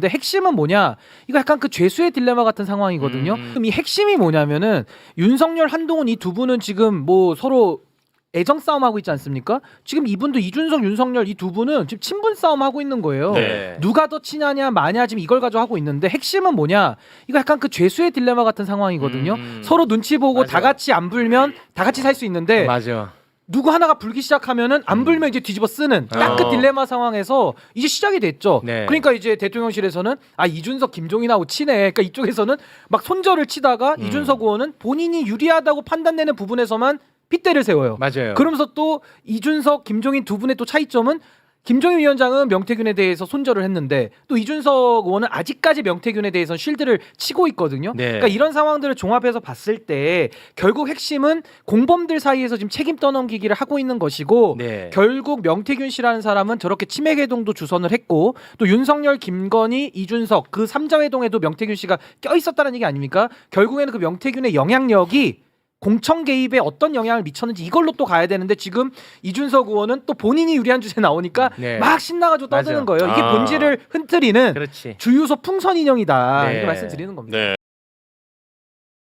근데 핵심은 뭐냐? 이거 약간 그 죄수의 딜레마 같은 상황이거든요. 음. 그럼 이 핵심이 뭐냐면은 윤석열, 한동훈 이 두 분은 지금 뭐 서로 애정 싸움 하고 있지 않습니까? 지금 이분도 이준석, 윤석열 이 두 분은 지금 친분 싸움 하고 있는 거예요. 네. 누가 더 친하냐 마냐 지금 이걸 가지고 하고 있는데 핵심은 뭐냐? 이거 약간 그 죄수의 딜레마 같은 상황이거든요. 음. 서로 눈치 보고 맞아. 다 같이 안 불면 다 같이 살 수 있는데 맞아. 누구 하나가 불기 시작하면은 안 불면 이제 뒤집어 쓰는 딱 그 어. 딜레마 상황에서 이제 시작이 됐죠. 네. 그러니까 이제 대통령실에서는 아 이준석 김종인하고 친해. 그러니까 이쪽에서는 막 손절을 치다가 음. 이준석 의원은 본인이 유리하다고 판단되는 부분에서만 핏대를 세워요. 맞아요. 그러면서 또 이준석, 김종인 두 분의 또 차이점은 김종인 위원장은 명태균에 대해서 손절을 했는데 또 이준석 의원은 아직까지 명태균에 대해서 쉴드를 치고 있거든요. 네. 그러니까 이런 상황들을 종합해서 봤을 때 결국 핵심은 공범들 사이에서 지금 책임 떠넘기기를 하고 있는 것이고 네. 결국 명태균 씨라는 사람은 저렇게 치맥 회동도 주선을 했고 또 윤석열, 김건희, 이준석 그 삼자 회동에도 명태균 씨가 껴 있었다는 얘기 아닙니까? 결국에는 그 명태균의 영향력이 공청 개입에 어떤 영향을 미쳤는지 이걸로 또 가야 되는데 지금 이준석 의원은 또 본인이 유리한 주제 나오니까 네. 막 신나가지고 떠드는 맞아. 거예요. 이게 아. 본질을 흐트리는 그렇지. 주유소 풍선 인형이다. 네. 이렇게 말씀드리는 겁니다. 네.